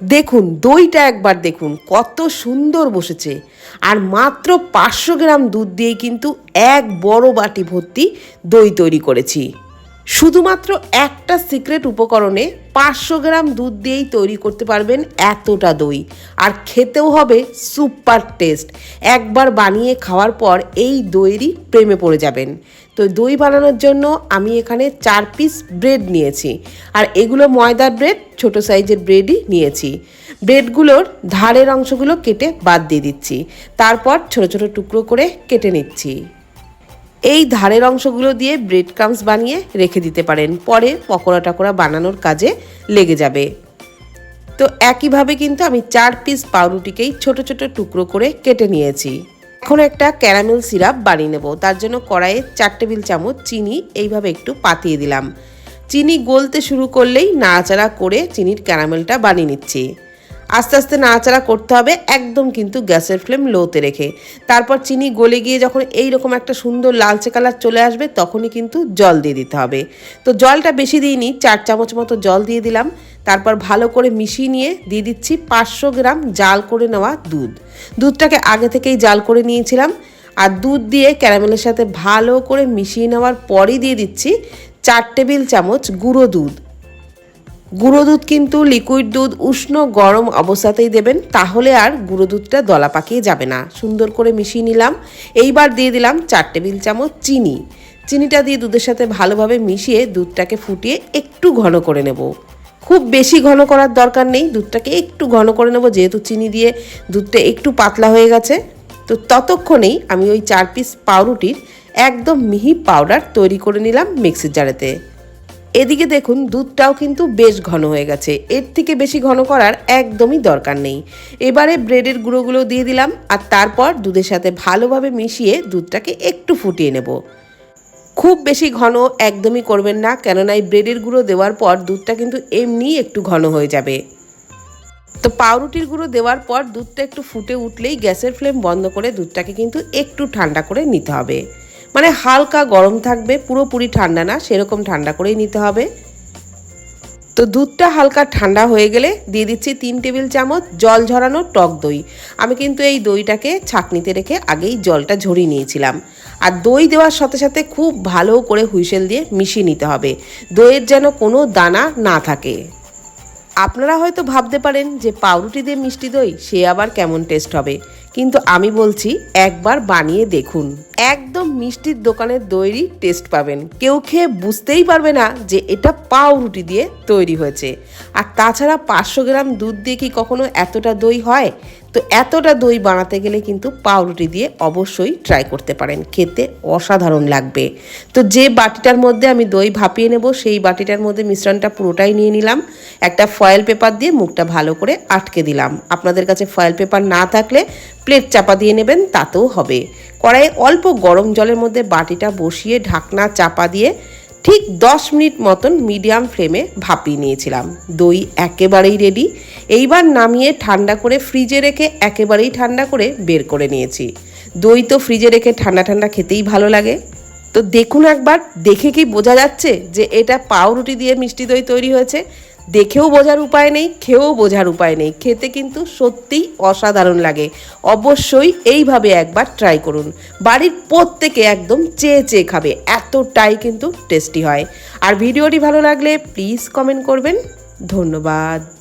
দেখুন, দইটা একবার দেখুন, কত সুন্দর বসেছে। আর মাত্র পাঁচশো গ্রাম দুধ দিয়েই কিন্তু এক বড় বাটি ভর্তি দই তৈরি করেছি। শুধুমাত্র একটা সিক্রেট উপকরণে পাঁচশো গ্রাম দুধ দিয়েই তৈরি করতে পারবেন এতটা দই। আর খেতেও হবে সুপার টেস্ট। একবার বানিয়ে খাওয়ার পর এই দইয়েরই প্রেমে পড়ে যাবেন। তো দই বানানোর জন্য আমি এখানে চার পিস ব্রেড নিয়েছি। আর এগুলো ময়দার ব্রেড ছোট সাইজের ব্রেডই নিয়েছি। ব্রেডগুলোর ধারের অংশগুলো কেটে বাদ দিয়ে দিচ্ছি। তারপর ছোট ছোট টুকরো করে কেটে নিচ্ছি। এই ধারের অংশগুলো দিয়ে ব্রেড ক্রামস বানিয়ে রেখে দিতে পারেন। পরে পকোড়া টকোড়া বানানোর কাজে লেগে যাবে। তো একইভাবে কিন্তু আমি চার পিস পাউরুটিকেই ছোট ছোট টুকরো করে কেটে নিয়েছি। এখন একটা ক্যারামেল সিরাপ বানিয়ে নেব। তার জন্য কড়াইয়ে চার টেবিল চামচ চিনি, এইভাবে একটু পাতিয়ে দিলাম। চিনি গলতে শুরু করলেই নাড়াচাড়া করে চিনির ক্যারামেলটা বানিয়ে নিচ্ছি। আস্তে আস্তে নাড়াচাড়া করতে হবে, একদম কিন্তু গ্যাসের ফ্লেম লোতে রেখে। তারপর চিনি গলে গিয়ে যখন এই রকম একটা সুন্দর লালচে কালার চলে আসবে, তখনই কিন্তু জল দিয়ে দিতে হবে। তো জলটা বেশি দিইনি, চার চামচ মতো জল দিয়ে দিলাম। তারপর ভালো করে মিশিয়ে নিয়ে দিয়ে দিচ্ছি পাঁচশো গ্রাম জাল করে নেওয়া দুধ। দুধটাকে আগে থেকেই জাল করে নিয়েছিলাম। আর দুধ দিয়ে ক্যারামেলের সাথে ভালো করে মিশিয়ে নেওয়ার পরই দিয়ে দিচ্ছি চার টেবিল চামচ গুঁড়ো দুধ। গুঁড়ো দুধ কিন্তু লিকুইড দুধ উষ্ণ গরম অবস্থাতেই দেবেন, তাহলে আর গুঁড়ো দুধটা দলা পাকিয়ে যাবে না। সুন্দর করে মিশিয়ে নিলাম। এইবার দিয়ে দিলাম চার টেবিল চামচ চিনি। চিনিটা দিয়ে দুধের সাথে ভালোভাবে মিশিয়ে দুধটাকে ফুটিয়ে একটু ঘন করে নেব। খুব বেশি ঘন করার দরকার নেই, দুধটাকে একটু ঘন করে নেব, যেহেতু চিনি দিয়ে দুধটা একটু পাতলা হয়ে গেছে। তো ততক্ষণেই আমি ওই চার পিস পাউরুটির একদম মিহি পাউডার তৈরি করে নিলাম মিক্সির জারেতে। এদিকে দেখুন, দুধটাও কিন্তু বেশ ঘন হয়ে গেছে। এর থেকে বেশি ঘন করার একদমই দরকার নেই। এবারে ব্রেডের গুঁড়োগুলো দিয়ে দিলাম আর তারপর দুধের সাথে ভালোভাবে মিশিয়ে দুধটাকে একটু ফুটিয়ে নেব। খুব বেশি ঘন একদমই করবেন না, কেননা এই ব্রেডের গুঁড়ো দেওয়ার পর দুধটা কিন্তু এমনিই একটু ঘন হয়ে যাবে। তো পাউরুটির গুঁড়ো দেওয়ার পর দুধটা একটু ফুটে উঠলেই গ্যাসের ফ্লেম বন্ধ করে দুধটাকে কিন্তু একটু ঠান্ডা করে নিতে হবে। মানে হালকা গরম থাকবে, পুরোপুরি ঠান্ডা না, সেরকম ঠান্ডা করেই নিতে হবে। তো দুধটা হালকা ঠান্ডা হয়ে গেলে দিয়ে দিচ্ছি তিন টেবিল চামচ জল ঝরানো টক দই। আমি কিন্তু এই দইটাকে ছাকনিতে রেখে আগেই জলটা ঝরিয়ে নিয়েছিলাম। আর দই দেওয়ার সাথে সাথে খুব ভালো করে হুইসেল দিয়ে মিশিয়ে নিতে হবে। দইয়ের যেন কোনো দানা না থাকে। আপনারা হয়তো ভাবতে পারেন যে পাউরুটি দিয়ে মিষ্টি দই, সে আবার কেমন টেস্ট হবে। কিন্তু আমি বলছি, একবার বানিয়ে দেখুন। একদম মিষ্টির দোকানের দইরই টেস্ট পাবেন। কেউ খেয়ে বুঝতেই পারবে না যে এটা পাউরুটি দিয়ে তৈরি হয়েছে। আর তাছাড়া পাঁচশো গ্রাম দুধ দিয়ে কি কখনো এতটা দই হয়? তো এতটা দই বানাতে গেলে কিন্তু পাউরুটি দিয়ে অবশ্যই ট্রাই করতে পারেন। খেতে অসাধারণ লাগবে। তো যে বাটিটার মধ্যে আমি দই ভাপিয়ে নেব, সেই বাটিটার মধ্যে মিশ্রণটা পুরোটাই নিয়ে নিলাম। একটা ফয়েল পেপার দিয়ে মুখটা ভালো করে আটকে দিলাম। আপনাদের কাছে ফয়েল পেপার না থাকলে প্লেট চাপা দিয়ে নেবেন, তাতেও হবে। কড়াইয়ে অল্প গরম জলের মধ্যে বাটিটা বসিয়ে ঢাকনা চাপা দিয়ে ঠিক দশ মিনিট মতন মিডিয়াম ফ্লেমে ভাপিয়ে নিয়েছিলাম। দই একেবারেই রেডি এইবার নামিয়ে ঠান্ডা করে ফ্রিজে রেখে একেবারেই ঠান্ডা করে বের করে নিয়েছি। দই তো ফ্রিজে রেখে ঠান্ডা ঠান্ডা খেতেই ভালো লাগে। তো দেখুন একবার, দেখে কি বোঝা যাচ্ছে যে এটা পাউরুটি দিয়ে মিষ্টি দই তৈরি হয়েছে? দেখেও বোঝার উপায় নেই, খেয়েও বোঝার উপায় নেই। খেতে কিন্তু সত্যিই অসাধারণ লাগে। অবশ্যই এইভাবে একবার ট্রাই করুন। বাড়ির প্রত্যেকে একদম চেয়ে চেয়ে খাবে, এতটাই কিন্তু টেস্টি হয়। আর ভিডিওটি ভালো লাগলে প্লিজ কমেন্ট করবেন। ধন্যবাদ।